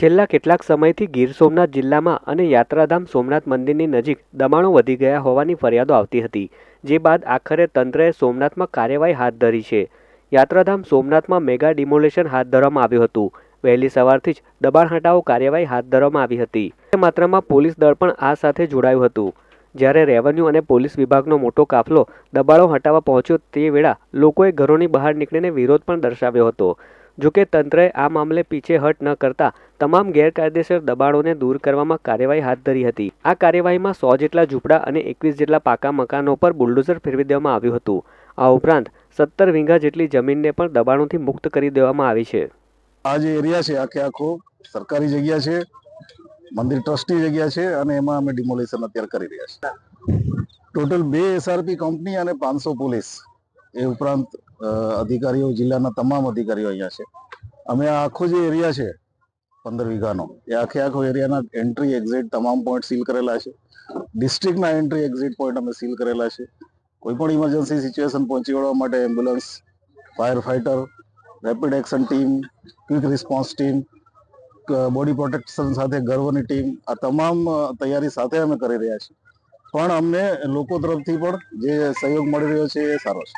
છેલ્લા કેટલાક સમયથી ગીર સોમનાથ જિલ્લામાં અને યાત્રાધામ સોમનાથ મંદિરની નજીક દબાણો વધી ગયા હોવાની ફરિયાદો આવતી હતી, જે બાદ આખરે તંત્રએ સોમનાથમાં કાર્યવાહી હાથ ધરી છે. યાત્રાધામ સોમનાથમાં મેગા ડિમોલેશન હાથ ધરવામાં આવ્યું હતું. વહેલી સવારથી જ દબાણ હટાવો કાર્યવાહી હાથ ધરવામાં આવી હતી. તે માત્રામાં પોલીસ દળ પણ આ સાથે જોડાયું હતું. જ્યારે રેવન્યુ અને પોલીસ વિભાગનો મોટો કાફલો દબાણો હટાવવા પહોંચ્યો તે વેળા લોકોએ ઘરોની બહાર નીકળીને વિરોધ પણ દર્શાવ્યો હતો. જોકે તંત્રએ આ મામલે પીછેહટ ન કરતા તમામ ગેરકાયદેસર દબાણોને દૂર કરવામાં કાર્યવાહી હાથ ધરી હતી. આ કાર્યવાહીમાં સો જેટલા ઝૂંપડા અને એકવીસ જેટલા પાકા મકાનો પર બુલડોઝર ફેરવી દેવામાં આવ્યું હતું. આ ઉપરાંત સત્તર વીંઘા જેટલી જમીનને પણ દબાણોથી મુક્ત કરી દેવામાં આવી છે. આ જે એરિયા છે, આખે આખો સરકારી જગ્યા છે, મંદિર ટ્રસ્ટની જગ્યા છે અને એમાં અમે ડિમોલેશન અત્યારે કરી રહ્યા છીએ. ટોટલ બે એસઆરપી કંપની અને પાંચસો પોલીસ. એ ઉપરાંત અધિકારીઓ, જિલ્લાના તમામ અધિકારીઓ અહીંયા છે. અમે આખો જે એરિયા છે, પંદર વીઘાનો, એ આખે આખો એરિયાના એન્ટ્રી એક્ઝિટ તમામ પોઈન્ટ સીલ કરેલા છે. ડિસ્ટ્રિક્ટના એન્ટ્રી એક્ઝિટ પોઈન્ટ અમે સીલ કરેલા છે. કોઈ પણ ઇમરજન્સી સિચ્યુએશન પહોંચી વળવા માટે ambulance fire fighter rapid action team quick response team body protection સાથે ગર્વની ટીમ આ તમામ તૈયારી સાથે અમે કરી રહ્યા છીએ. પણ અમને લોકો તરફથી પણ જે સહયોગ મળી રહ્યો છે એ સારો છે.